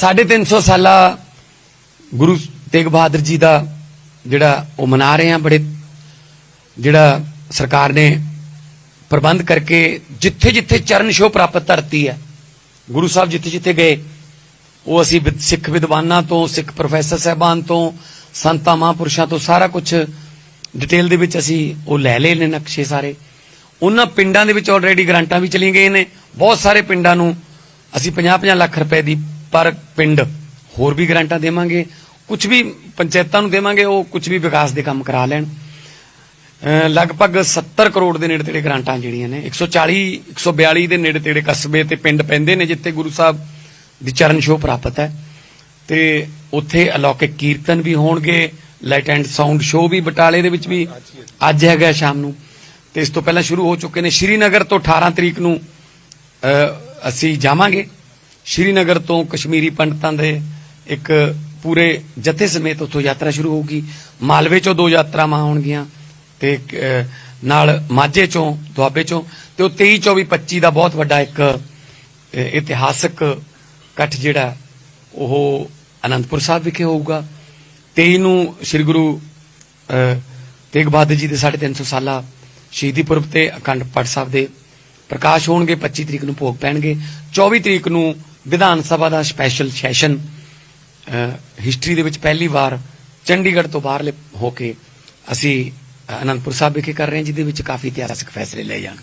350 ਸਾਲਾ ਗੁਰੂ ਤੇਗ ਬਹਾਦਰ ਜੀ ਦਾ ਜਿਹੜਾ ਉਹ ਮਨਾ ਰਹੇ ਆ ਬੜੇ, ਜਿਹੜਾ ਸਰਕਾਰ ਨੇ ਪ੍ਰਬੰਧ ਕਰਕੇ ਜਿੱਥੇ ਜਿੱਥੇ ਚਰਨ ਛੋਹ ਪ੍ਰਾਪਤ ਧਰਤੀ ਹੈ, ਗੁਰੂ ਸਾਹਿਬ ਜਿੱਥੇ ਜਿੱਥੇ ਗਏ, ਉਹ ਅਸੀਂ ਵਿਦ- ਸਿੱਖ ਵਿਦਵਾਨਾਂ ਤੋਂ, ਸਿੱਖ ਪ੍ਰੋਫੈਸਰ ਸਾਹਿਬਾਨ ਤੋਂ, ਸੰਤਾਂ ਮਹਾਂਪੁਰਸ਼ਾਂ ਤੋਂ ਸਾਰਾ ਕੁਝ ਡਿਟੇਲ ਦੇ ਵਿੱਚ ਅਸੀਂ ਉਹ ਲੈ ਲਏ ਨੇ ਨਕਸ਼ੇ ਸਾਰੇ। ਉਹਨਾਂ ਪਿੰਡਾਂ ਦੇ ਵਿੱਚ ਆਲਰੇਡੀ ਗ੍ਰਾਂਟਾਂ ਵੀ ਚਲੀਆਂ ਗਏ ਨੇ। ਬਹੁਤ ਸਾਰੇ ਪਿੰਡਾਂ ਨੂੰ ਅਸੀਂ 50-50 ਲੱਖ ਰੁਪਏ ਦੀ ਪਰ ਪਿੰਡ ਹੋਰ ਵੀ ਗ੍ਰਾਂਟਾਂ ਦੇਵਾਂਗੇ ਕੁਝ ਵੀ ਪੰਚਾਇਤਾਂ ਨੂੰ ਦੇਵਾਂਗੇ, ਉਹ ਕੁਝ ਵੀ ਵਿਕਾਸ ਦੇ ਕੰਮ ਕਰਾ ਲੈਣ। ਲਗਭਗ 70 ਕਰੋੜ ਦੇ ਨੇੜੇ ਤੇੜੇ ਗ੍ਰਾਂਟਾਂ ਜਿਹੜੀਆਂ ਨੇ 140 142 ਦੇ ਨੇੜੇ ਤੇੜੇ ਕਸਬੇ ਤੇ ਪਿੰਡ ਪੈਂਦੇ ਨੇ, ਜਿੱਥੇ ਗੁਰੂ ਸਾਹਿਬ ਦੀ ਚਰਨ ਛੋਹ ਪ੍ਰਾਪਤ ਹੈ। ਤੇ ਉੱਥੇ ਅਲੌਕਿਕ ਕੀਰਤਨ ਵੀ ਹੋਣਗੇ, ਲਾਈਟ ਐਂਡ ਸਾਊਂਡ ਸ਼ੋਅ ਵੀ ਬਟਾਲੇ ਦੇ ਵਿੱਚ ਵੀ ਅੱਜ ਹੈਗਾ ਸ਼ਾਮ ਨੂੰ। ਤੇ ਇਸ ਤੋਂ ਪਹਿਲਾਂ ਸ਼ੁਰੂ ਹੋ ਚੁੱਕੇ ਨੇ, ਸ਼੍ਰੀਨਗਰ ਤੋਂ 18 ਤਰੀਕ ਨੂੰ ਅਸੀਂ ਜਾਵਾਂਗੇ। ਸ਼੍ਰੀਨਗਰ ਤੋਂ ਕਸ਼ਮੀਰੀ ਪੰਡਤਾਂ ਦੇ ਇੱਕ ਪੂਰੇ ਜਥੇ ਸਮੇਤ ਉੱਥੋਂ ਯਾਤਰਾ ਸ਼ੁਰੂ ਹੋਊਗੀ। ਮਾਲਵੇ ਚੋਂ ਦੋ ਯਾਤਰਾਵਾਂ ਹੋਣਗੀਆਂ ਤੇ ਨਾਲ ਮਾਝੇ ਚੋਂ, ਦੁਆਬੇ ਚੋਂ ਤੇ ਉਹ 23 24 25 ਦਾ ਬਹੁਤ ਵੱਡਾ ਇੱਕ ਇਤਿਹਾਸਕ ਇਕੱਠ ਜਿਹੜਾ ਉਹ ਅਨੰਦਪੁਰ ਸਾਹਿਬ ਵਿਖੇ ਹੋਊਗਾ। 23 ਨੂੰ ਸ੍ਰੀ ਗੁਰੂ ਤੇਗ ਬਹਾਦਰ ਜੀ ਦੇ 350 ਸਾਲਾ ਸ਼ਹੀਦੀ ਪੁਰਬ ਤੇ ਅਖੰਡ ਪਾਠ ਸਾਹਿਬ ਦੇ ਪ੍ਰਕਾਸ਼ ਹੋਣਗੇ 25 ਤਰੀਕ ਨੂੰ ਭੋਗ ਪੈਣਗੇ 24 ਤਰੀਕ ਨੂੰ ਵਿਧਾਨ ਸਭਾ ਦਾ ਸਪੈਸ਼ਲ ਸੈਸ਼ਨ ਹਿਸਟਰੀ ਦੇ ਵਿੱਚ ਪਹਿਲੀ ਵਾਰ ਚੰਡੀਗੜ੍ਹ ਤੋਂ ਬਾਹਰਲੇ ਹੋ ਕੇ ਅਸੀਂ ਅਨੰਦਪੁਰ ਸਾਹਿਬ ਵਿਖੇ ਕਰ ਰਹੇ ਹਾਂ, ਜਿਹਦੇ ਵਿੱਚ ਕਾਫੀ ਇਤਿਹਾਸਕ ਫੈਸਲੇ ਲਏ ਜਾਣਗੇ।